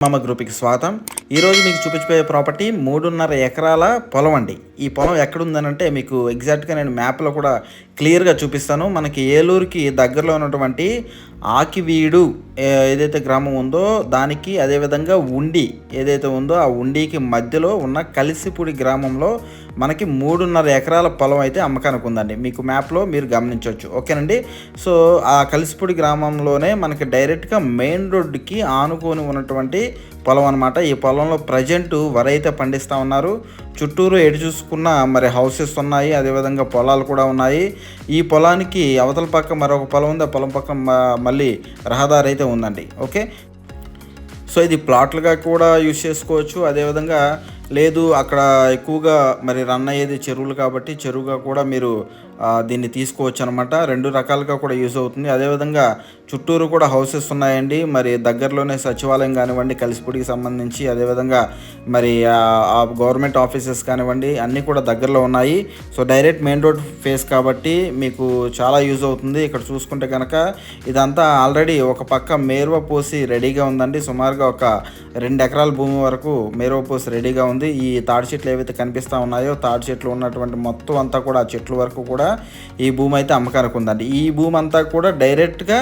මම ගෘපික ස්වාතම් ఈరోజు మీకు చూపించబోయే ప్రాపర్టీ మూడున్నర ఎకరాల పొలం అండి. ఈ పొలం ఎక్కడుందనంటే మీకు ఎగ్జాక్ట్గా నేను మ్యాప్లో కూడా క్లియర్గా చూపిస్తాను. మనకి ఏలూరుకి దగ్గరలో ఉన్నటువంటి ఆకివీడు ఏదైతే గ్రామం ఉందో దానికి అదేవిధంగా ఉండి ఏదైతే ఉందో ఆ ఉండికి మధ్యలో ఉన్న కలిసిపూడి గ్రామంలో మనకి మూడున్నర ఎకరాల పొలం అయితే అమ్మకానికి ఉందండి. మీకు మ్యాప్లో మీరు గమనించవచ్చు. ఓకేనండి? సో ఆ కలిసిపూడి గ్రామంలోనే మనకి డైరెక్ట్గా మెయిన్ రోడ్డుకి ఆనుకొని ఉన్నటువంటి పొలం అనమాట ఈ పొలంలో ప్రజెంట్ వరి అయితే పండిస్తూ ఉన్నారు. చుట్టూరు ఎటు చూసుకున్న మరి హౌసెస్ ఉన్నాయి అదేవిధంగా పొలాలు కూడా ఉన్నాయి. ఈ పొలానికి అవతల పక్క మరొక పొలం ఉంది ఆ పొలం పక్క మళ్ళీ రహదారి అయితే ఉందండి. ఓకే? సో ఇది ప్లాట్లుగా కూడా యూజ్ చేసుకోవచ్చు. అదేవిధంగా లేదు అక్కడ ఎక్కువగా మరి రన్ అయ్యేది చెరువులు కాబట్టి చెరువుగా కూడా మీరు దీన్ని తీసుకోవచ్చు అనమాట రెండు రకాలుగా కూడా యూజ్ అవుతుంది. అదేవిధంగా చుట్టూరు కూడా హౌసెస్ ఉన్నాయండి. మరి దగ్గరలోనే సచివాలయం కానివ్వండి కలిసిపూడికి సంబంధించి అదేవిధంగా మరి ఆ గవర్నమెంట్ ఆఫీసెస్ కానివ్వండి అన్నీ కూడా దగ్గరలో ఉన్నాయి. So direct main road face కాబట్టి మీకు చాలా యూజ్ అవుతుంది. ఇక్కడ చూసుకుంటే కనుక ఇదంతా ఆల్రెడీ ఒక పక్క మేరువ పోసి రెడీగా ఉందండి. సుమారుగా ఒక రెండు ఎకరాల భూమి వరకు మేరువ పోసి రెడీగా ఉంది. ఈ తాడి చెట్లు ఏవైతే కనిపిస్తూ ఉన్నాయో తాడి చెట్లు ఉన్నటువంటి మొత్తం అంతా కూడా ఆ చెట్ల వరకు కూడా ఈ భూమి అయితే అమ్మకానికి ఉందండి. ఈ భూమి అంతా కూడా డైరెక్ట్గా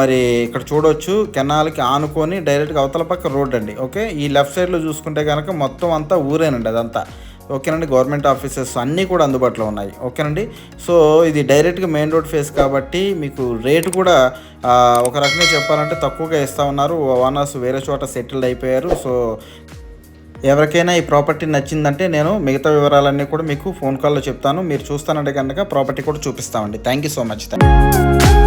మరి ఇక్కడ చూడొచ్చు. కెనాల్కి ఆనుకొని డైరెక్ట్గా అవతల పక్క రోడ్ అండి. ఓకే? ఈ లెఫ్ట్ సైడ్లో చూసుకుంటే కనుక మొత్తం అంతా ఊరేనండి అదంతా. ఓకేనండి? గవర్నమెంట్ ఆఫీసెస్ అన్నీ కూడా అందుబాటులో ఉన్నాయి. ఓకేనండి? సో ఇది డైరెక్ట్గా మెయిన్ రోడ్ ఫేస్ కాబట్టి మీకు రేటు కూడా ఒక రకంగా చెప్పాలంటే తక్కువగా ఇస్తూ ఉన్నారు. ఓనర్స్ వేరే చోట సెటిల్డ్ అయిపోయారు. సో ఎవరికైనా ఈ ప్రాపర్టీ నచ్చిందంటే నేను మిగతా వివరాలన్నీ కూడా మీకు ఫోన్ కాల్లో చెప్తాను. మీరు చూస్తానంటే కనుక ప్రాపర్టీ కూడా చూపిస్తామండి. Thank you so much thank you